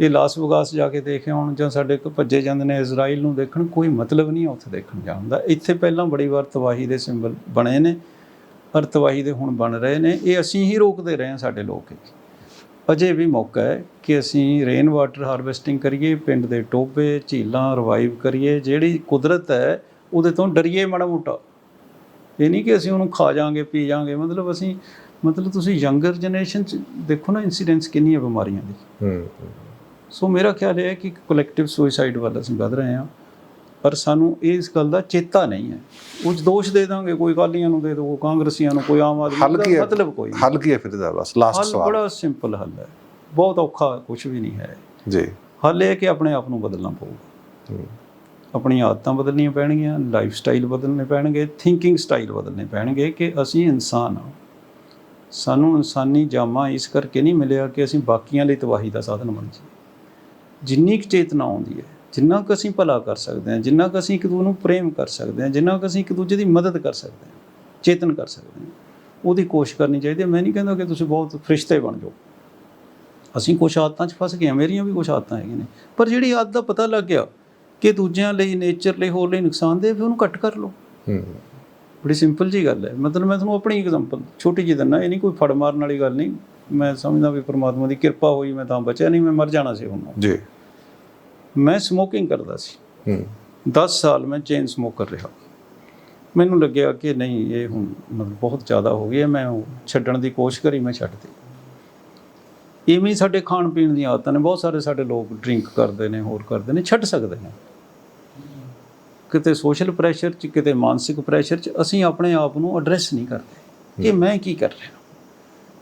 ਇਹ ਲਾਸ ਵਗਾਸ ਜਾ ਕੇ ਦੇਖੇ ਹੁਣ ਜਾਂ ਸਾਡੇ ਕੋ ਭੱਜੇ ਜਾਂਦੇ ਨੇ ਇਜ਼ਰਾਈਲ ਨੂੰ ਦੇਖਣ, ਕੋਈ ਮਤਲਬ ਨਹੀਂ ਹੈ ਉੱਥੇ ਦੇਖਣ ਜਾਣ ਦਾ। ਇੱਥੇ ਪਹਿਲਾਂ ਬੜੀ ਵਾਰ ਤਬਾਹੀ ਦੇ ਸਿੰਬਲ ਬਣੇ ਨੇ, ਪਰ ਤਬਾਹੀ ਦੇ ਹੁਣ ਬਣ ਰਹੇ ਨੇ। ਇਹ ਅਸੀਂ ਹੀ ਰੋਕਦੇ ਰਹੇ ਹਾਂ ਸਾਡੇ ਲੋਕ ਅਜੇ ਵੀ ਮੌਕਾ ਹੈ ਕਿ ਅਸੀਂ ਰੇਨ ਵਾਟਰ ਹਾਰਵੈਸਟਿੰਗ ਕਰੀਏ, ਪਿੰਡ ਦੇ ਟੋਬੇ ਝੀਲਾਂ ਰਿਵਾਈਵ ਕਰੀਏ। ਜਿਹੜੀ ਕੁਦਰਤ ਹੈ, ਉਹਦੇ ਤੋਂ ਡਰੀਏ ਮਾੜਾ ਮੋਟਾ। ਇਹ ਨਹੀਂ ਕਿ ਅਸੀਂ ਉਹਨੂੰ ਖਾ ਜਾਾਂਗੇ ਪੀ ਜਾਾਂਗੇ ਮਤਲਬ ਅਸੀਂ, ਮਤਲਬ ਤੁਸੀਂ ਯੰਗਰ ਜਨਰੇਸ਼ਨ ਚ ਦੇਖੋ ਨਾ ਇਨਸੀਡੈਂਟਸ ਕਿੰਨੀਆਂ ਬਿਮਾਰੀਆਂ ਦੀ। ਹੂੰ। ਸੋ ਮੇਰਾ ਖਿਆਲ ਇਹ ਹੈ ਕਿ ਕਲੈਕਟਿਵ ਸੁਸਾਈਡ ਵੱਲ ਅਸੀਂ ਵਧ ਰਹੇ ਹਾਂ। ਪਰ ਸਾਨੂੰ ਇਸ ਗੱਲ ਦਾ ਚੇਤਾ ਨਹੀਂ ਹੈ। ਉਹ ਦੋਸ਼ ਦੇ ਦਾਂਗੇ ਕੋਈ ਅਕਾਲੀਆਂ ਨੂੰ ਦੇ ਦਿਓ ਕਾਂਗਰਸੀਆਂ ਨੂੰ ਕੋਈ ਆਮ ਆਦਮੀ ਦਾ ਮਤਲਬ ਕੋਈ ਹੱਲ ਕੀ ਹੈ ਫਿਰ ਇਹਦਾ ਬਸ ਲਾਸਟ ਸਵਾਲ। ਬੜਾ ਸਿੰਪਲ ਹੱਲ ਹੈ। ਬਹੁਤ ਔਖਾ ਕੁਝ ਵੀ ਨਹੀਂ ਹੈ। ਜੀ। ਹੱਲ ਇਹ ਕਿ ਆਪਣੇ ਆਪ ਨੂੰ ਬਦਲਣਾ ਪਊਗਾ। ਆਪਣੀਆਂ ਆਦਤਾਂ ਬਦਲਣੀਆਂ ਪੈਣਗੀਆਂ ਲਾਈਫ ਸਟਾਈਲ ਬਦਲਣੇ ਪੈਣਗੇ ਥਿੰਕਿੰਗ ਸਟਾਈਲ ਬਦਲਣੇ ਪੈਣਗੇ ਕਿ ਅਸੀਂ ਇਨਸਾਨ ਹਾਂ। ਸਾਨੂੰ ਇਨਸਾਨੀ ਜਾਮਾ ਇਸ ਕਰਕੇ ਨਹੀਂ ਮਿਲਿਆ ਕਿ ਅਸੀਂ ਬਾਕੀਆਂ ਲਈ ਤਬਾਹੀ ਦਾ ਸਾਧਨ ਬਣ ਜਾਈਏ। ਜਿੰਨੀ ਕੁ ਚੇਤਨਾ ਆਉਂਦੀ ਹੈ ਜਿੰਨਾ ਕੁ ਅਸੀਂ ਭਲਾ ਕਰ ਸਕਦੇ ਹਾਂ ਜਿੰਨਾ ਕੁ ਅਸੀਂ ਇੱਕ ਦੂਜੇ ਨੂੰ ਪ੍ਰੇਮ ਕਰ ਸਕਦੇ ਹਾਂ ਜਿੰਨਾ ਕੁ ਅਸੀਂ ਇੱਕ ਦੂਜੇ ਦੀ ਮਦਦ ਕਰ ਸਕਦੇ ਹਾਂ ਚੇਤਨ ਕਰ ਸਕਦੇ ਹਾਂ ਉਹਦੀ ਕੋਸ਼ਿਸ਼ ਕਰਨੀ ਚਾਹੀਦੀ ਹੈ। ਮੈਂ ਨਹੀਂ ਕਹਿੰਦਾ ਕਿ ਤੁਸੀਂ ਬਹੁਤ ਫਰਿਸ਼ਤੇ ਬਣ ਜਾਓ। ਅਸੀਂ ਕੁਛ ਆਦਤਾਂ 'ਚ ਫਸ ਗਏ ਹਾਂ ਮੇਰੀਆਂ ਵੀ ਕੁਛ ਆਦਤਾਂ ਹੈਗੀਆਂ ਨੇ। ਪਰ ਜਿਹੜੀ ਆਦਤ ਦਾ ਪਤਾ ਲੱਗ ਗਿਆ ਕਿ ਦੂਜਿਆਂ ਲਈ ਨੇਚਰ ਲਈ ਹੋਰ ਲਈ ਨੁਕਸਾਨਦੇਹ ਫਿਰ ਉਹਨੂੰ ਘੱਟ ਕਰ ਲਓ। ਹੂੰ। ਬੜੀ ਸਿੰਪਲ ਜੀ ਗੱਲ ਹੈ। ਮਤਲਬ ਮੈਂ ਤੁਹਾਨੂੰ ਆਪਣੀ ਐਗਜ਼ਾਮਪਲ ਛੋਟੀ ਜਿਹੀ ਦਿੰਦਾ ਇਹ ਨਹੀਂ ਕੋਈ ਫੜ ਮਾਰਨ ਵਾਲੀ ਗੱਲ ਨਹੀਂ। ਮੈਂ ਸਮਝਦਾ ਵੀ ਪ੍ਰਮਾਤਮਾ ਦੀ ਕਿਰਪਾ ਹੋਈ ਮੈਂ ਤਾਂ ਬਚਿਆ ਨਹੀਂ ਮੈਂ ਮਰ ਜਾਣਾ ਸੀ ਹੁਣ। ਜੀ। ਮੈਂ ਸਮੋਕਿੰਗ ਕਰਦਾ ਸੀ। ਹੂੰ। 10 ਸਾਲ ਮੈਂ ਚੇਨ ਸਮੋਕਰ ਰਿਹਾ। ਮੈਨੂੰ ਲੱਗਿਆ ਕਿ ਨਹੀਂ ਇਹ ਹੁਣ ਮਤਲਬ ਬਹੁਤ ਜ਼ਿਆਦਾ ਹੋ ਗਿਆ ਮੈਂ ਉਹ ਛੱਡਣ ਦੀ ਕੋਸ਼ਿਸ਼ ਕਰੀ ਮੈਂ ਛੱਡ ਦਿੱਤੀ। ਇਵੇਂ ਹੀ ਸਾਡੇ ਖਾਣ ਪੀਣ ਦੀਆਂ ਆਦਤਾਂ ਨੇ ਬਹੁਤ ਸਾਰੇ ਸਾਡੇ ਲੋਕ ਡਰਿੰਕ ਕਰਦੇ ਨੇ ਹੋਰ ਕਰਦੇ ਨੇ ਛੱਡ ਸਕਦੇ ਨੇ। ਕਿਤੇ ਸੋਸ਼ਲ ਪ੍ਰੈਸ਼ਰ 'ਚ ਕਿਤੇ ਮਾਨਸਿਕ ਪ੍ਰੈਸ਼ਰ 'ਚ ਅਸੀਂ ਆਪਣੇ ਆਪ ਨੂੰ ਐਡਰੈਸ ਨਹੀਂ ਕਰਦੇ ਕਿ ਮੈਂ ਕੀ ਕਰ ਰਿਹਾ।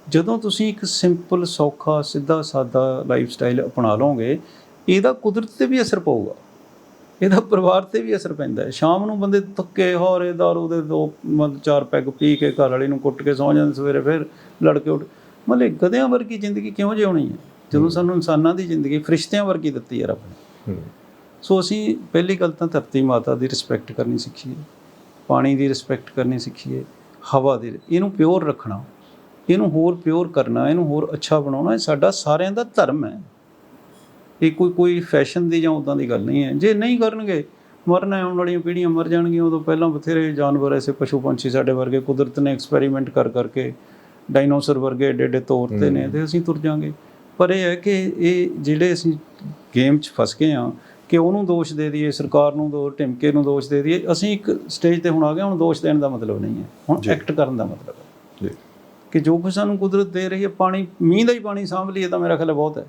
ਜਦੋਂ ਤੁਸੀਂ ਇੱਕ ਸਿੰਪਲ ਸੌਖਾ ਸਿੱਧਾ ਸਾਦਾ ਲਾਈਫ ਸਟਾਈਲ ਅਪਣਾ ਲਓਗੇ ਇਹਦਾ ਕੁਦਰਤ ਤੇ ਵੀ ਅਸਰ ਪਊਗਾ। ਇਹਦਾ ਪਰਿਵਾਰ ਤੇ ਵੀ ਅਸਰ ਪੈਂਦਾ ਹੈ। ਸ਼ਾਮ ਨੂੰ ਬੰਦੇ ਥੱਕੇ ਹੋਰੇ ਦਾਰੂ ਦੇ ਦੋ ਮਤਲਬ ਚਾਰ ਪੈਗ ਪੀ ਕੇ ਘਰ ਵਾਲੀ ਨੂੰ ਕੁੱਟ ਕੇ ਸੌ ਜਾਂਦੇ ਸਵੇਰੇ ਫਿਰ ਲੜ ਕੇ ਉੱਠ ਮਤਲਬ ਗਧਿਆਂ ਵਰਗੀ ਜ਼ਿੰਦਗੀ ਕਿਉਂ ਜਿਉਣੀ ਹੈ? ਜਦੋਂ ਸਾਨੂੰ ਇਨਸਾਨਾਂ ਦੀ ਜ਼ਿੰਦਗੀ ਫਰਿਸ਼ਤਿਆਂ ਵਰਗੀ ਦਿੱਤੀ ਹੈ ਰੱਬ ਨੇ। ਸੋ ਅਸੀਂ ਪਹਿਲੀ ਗੱਲ ਤਾਂ ਧਰਤੀ ਮਾਤਾ ਦੀ ਰਿਸਪੈਕਟ ਕਰਨੀ ਸਿੱਖੀਏ ਪਾਣੀ ਦੀ ਰਿਸਪੈਕਟ ਕਰਨੀ ਸਿੱਖੀਏ ਹਵਾ ਦੀ ਇਹਨੂੰ ਪਿਓਰ ਰੱਖਣਾ। ਇਹਨੂੰ ਹੋਰ ਪਿਓਰ ਕਰਨਾ ਇਹਨੂੰ ਹੋਰ ਅੱਛਾ ਬਣਾਉਣਾ ਇਹ ਸਾਡਾ ਸਾਰਿਆਂ ਦਾ ਧਰਮ ਹੈ। ਇਹ ਕੋਈ ਕੋਈ ਫੈਸ਼ਨ ਦੀ ਜਾਂ ਉਦਾਂ ਦੀ ਗੱਲ ਨਹੀਂ ਹੈ। ਜੇ ਨਹੀਂ ਕਰਨਗੇ ਮਰਨਾ ਆਉਣ ਵਾਲੀਆਂ ਪੀੜ੍ਹੀਆਂ ਮਰ ਜਾਣਗੀਆਂ ਉਦੋਂ ਪਹਿਲਾਂ ਬਥੇਰੇ ਜਾਨਵਰ ਐਸੇ ਪਸ਼ੂ ਪੰਛੀ ਸਾਡੇ ਵਰਗੇ ਕੁਦਰਤ ਨੇ ਐਕਸਪੈਰੀਮੈਂਟ ਕਰ ਕਰਕੇ ਡਾਇਨੋਸਰ ਵਰਗੇ ਏਡੇ ਏਡੇ ਤੋੜਤੇ ਨੇ ਤੇ ਅਸੀਂ ਤੁਰ ਜਾਾਂਗੇ। ਪਰ ਇਹ ਹੈ ਕਿ ਇਹ ਜਿਹੜੇ ਅਸੀਂ ਗੇਮ 'ਚ ਫਸ ਗਏ ਆ ਕਿ ਉਹਨੂੰ ਦੋਸ਼ ਦੇ ਦਈਏ ਸਰਕਾਰ ਨੂੰ ਦੋ ਟਿਮਕੇ ਨੂੰ ਦੋਸ਼ ਦੇ ਦਈਏ ਅਸੀਂ ਇੱਕ ਸਟੇਜ ਤੇ ਹੁਣ ਆ ਗਏ ਹੁਣ ਦੋਸ਼ ਦੇਣ ਦਾ ਮਤਲਬ ਨਹੀਂ ਹੈ। ਹੁਣ। ਐਕਟ ਕਰਨ ਦਾ ਮਤਲਬ ਹੈ। ਜੀ। ਕਿ ਜੋ ਕੁਝ ਸਾਨੂੰ ਕੁਦਰਤ ਦੇ ਰਹੀ ਹੈ, ਪਾਣੀ, ਮੀਂਹ ਦਾ ਹੀ ਪਾਣੀ ਸਾਂਭ ਲਈਏ ਤਾਂ ਮੇਰਾ ਖਿਆਲ ਬਹੁਤ ਹੈ।